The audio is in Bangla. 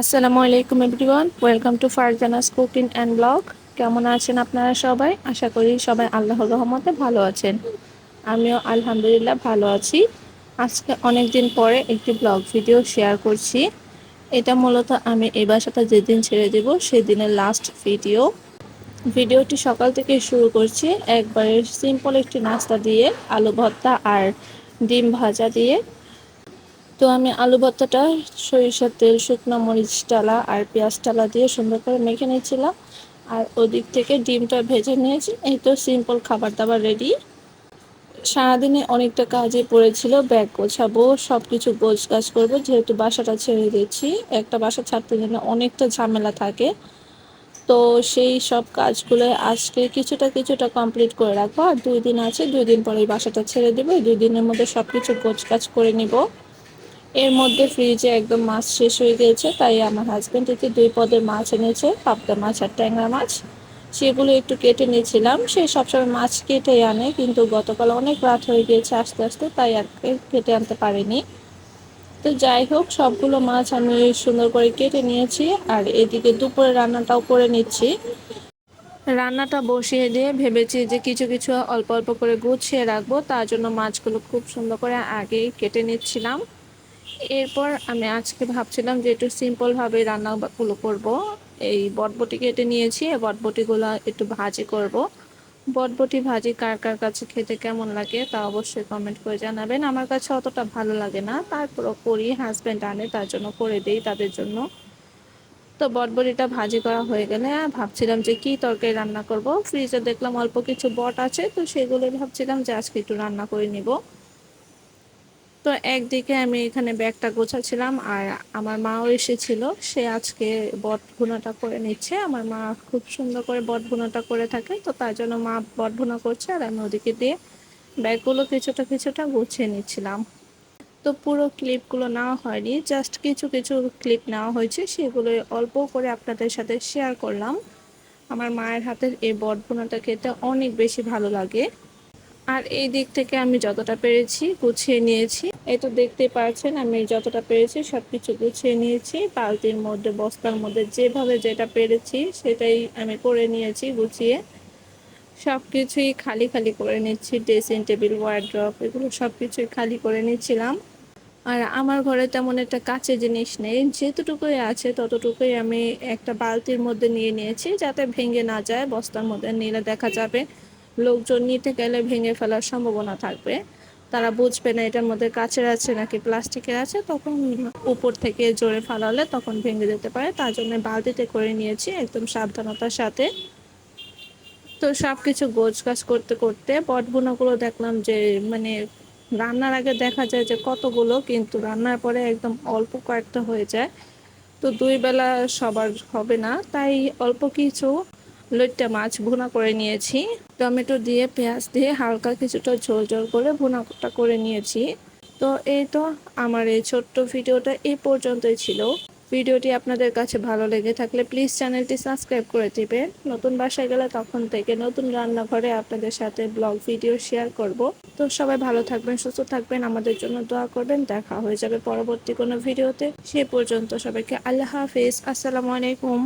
আসসালামু আলাইকুম everyone, welcome to Farzana's cooking and blog. কেমন আছেন আপনারা সবাই? আশা করি সবাই আল্লাহর রহমতে ভালো আছেন। আমিও আলহামদুলিল্লাহ ভালো আছি। আজকে অনেক দিন পরে একটি ব্লগ ভিডিও শেয়ার করছি। এটা মূলত আমি এই বাসাটা যেদিন ছেড়ে দেব সেদিনের লাস্ট ভিডিও ভিডিওটি সকাল থেকে শুরু করছি একবারে সিম্পল একটি নাস্তা দিয়ে, আলু ভর্তা আর ডিম ভাজা দিয়ে। তো আমি আলু ভর্তাটা, সরিষার তেল, শুকনো মরিচ টালা আর পেঁয়াজ টালা দিয়ে সুন্দর করে মেখে নিয়েছিলাম। আর ওদিক থেকে ডিমটা ভেজে নিয়েছি। এই তো সিম্পল খাবার দাবার রেডি সারাদিনে অনেকটা কাজে পড়েছিল। ব্যাগ গোছাবো সব কিছু গোছ গাছ করব। যেহেতু বাসাটা ছেড়ে দিয়েছি, একটা বাসা ছাড়তে গেলে অনেকটা ঝামেলা থাকে। তো সেই সব কাজগুলো আজকে কিছুটা কিছুটা কমপ্লিট করে রাখব। আর দুই দিন আছে, দুই দিন পরে বাসাটা ছেড়ে দেবো। দুই দিনের মধ্যে সব কিছু গোছ কাজ করে নিব। এর মধ্যে ফ্রিজে একদম মাছ শেষ হয়ে গিয়েছে তাই আমার হাজব্যান্ড এতে দুই পদের মাছ এনেছে, পাবদা মাছ আর ট্যাংরা মাছ। সেগুলো একটু কেটে নিয়েছিলাম, সে সবসময় মাছ কেটে আনে, কিন্তু গতকাল অনেক রাত হয়ে গিয়েছে আস্তে আস্তে, তাই আর কেটে আনতে পারিনি। তো যাই হোক, সবগুলো মাছ আমি সুন্দর করে কেটে নিয়েছি, আর এদিকে দুপুরে রান্নাটাও করে নিচ্ছি। রান্নাটা বসিয়ে দিয়ে ভেবেছি যে কিছু কিছু অল্প অল্প করে গুছিয়ে রাখব, তার জন্য মাছগুলো খুব সুন্দর করে আগেই কেটে নিচ্ছিলাম। এরপর আমি আজকে ভাবছিলাম যে একটু সিম্পলভাবে রান্নাগুলো করব। এই বটবটি কেটে নিয়েছি বটবটিগুলো একটু ভাজি করব। বটবটি ভাজি কার কার কাছে খেতে কেমন লাগে তা অবশ্যই কমেন্ট করে জানাবেন। আমার কাছে অতটা ভালো লাগে না, তারপরও করি হাজব্যান্ড আনে তার জন্য করে দেই তাদের জন্য। তো বটবটিটা ভাজি করা হয়ে গেলে ভাবছিলাম যে কি তরকারি রান্না করব। ফ্রিজে দেখলাম অল্প কিছু বট আছে, তো সেগুলোই ভাবছিলাম যে আজকে একটু রান্না করে নিব। তো একদিকে আমি এখানে ব্যাগটা গোছাচ্ছিলাম আর আমার মাও এসেছিল। সে আজকে বট ভুনাটা করে নিচ্ছে। আমার মা খুব সুন্দর করে বট ভুনাটা করে থাকে। তো তার জন্য মা বট ভুনা করছে আর আমি ওদিকে দিয়ে ব্যাগগুলো কিছুটা কিছুটা গুছিয়ে নিচ্ছিলাম। তো পুরো ক্লিপগুলো নেওয়া হয়নি। জাস্ট কিছু কিছু ক্লিপ নেওয়া হয়েছে। সেগুলো অল্প করে আপনাদের সাথে শেয়ার করলাম। আমার মায়ের হাতের এই বট ভুনাটা খেতে অনেক বেশি ভালো লাগে। আর এই দিক থেকে আমি যতটা পেরেছি গুছিয়ে নিয়েছি। এই তো দেখতে পাচ্ছেন, আমি যতটা পেরেছি সব কিছু গুছিয়ে নিয়েছি। বালতির মধ্যে, বস্তার মধ্যে যেভাবে যেটা পেরেছি সেটাই আমি করে নিয়েছি গুছিয়ে। সব কিছুই খালি খালি করে নিচ্ছি, ড্রেসিং টেবিল ওয়ার্ড্রপ এগুলো সব কিছুই খালি করে নিচ্ছিলাম। আর আমার ঘরে তেমন একটা কাছে জিনিস নেই, যেতটুকুই আছে ততটুকুই আমি একটা বালতির মধ্যে নিয়ে নিয়েছি যাতে ভেঙে না যায়, বস্তার মধ্যে নিলে দেখা যাবে। লোকজন নিতে গেলে ভেঙে ফেলার সম্ভাবনা থাকবে। তারা বুঝবে না এটার মধ্যে কাচের আছে নাকি প্লাস্টিকের আছে, তখন উপর থেকে জোরে ফালালে তখন ভেঙে যেতে পারে। তার জন্য বালতিতে করে নিয়েছি একদম সাবধানতার সাথে। তো সব কিছু গোছ গাছ করতে করতে বটবুনাগুলো দেখলাম যে মানে রান্নার আগে দেখা যায় যে কতগুলো, কিন্তু রান্নার পরে একদম অল্প কয়েকটা হয়ে যায়। তো দুই বেলা সবার হবে না, তাই অল্প কিছু লইট্টা মাছ ভুনা করে নিয়েছি। টমেটো দিয়ে, পেঁয়াজ দিয়ে হালকা কিছুটা ঝোল ঝোল করে ভুনাটা করে নিয়েছি। তো এই তো আমার এই ছোট্ট ভিডিওটা এই পর্যন্তই ছিল। ভিডিওটি আপনাদের কাছে ভালো লেগে থাকলে প্লিজ চ্যানেলটি সাবস্ক্রাইব করে দিবেন। নতুন বাসায় গেলে তখন থেকে নতুন রান্নাঘরে আপনাদের সাথে ব্লগ, ভিডিও শেয়ার করব। তো সবাই ভালো থাকবেন, সুস্থ থাকবেন, আমাদের জন্য দোয়া করবেন। দেখা হয়ে যাবে পরবর্তী কোনো ভিডিওতে। সে পর্যন্ত সবাইকে আল্লাহ হাফিজ। আসসালামু আলাইকুম।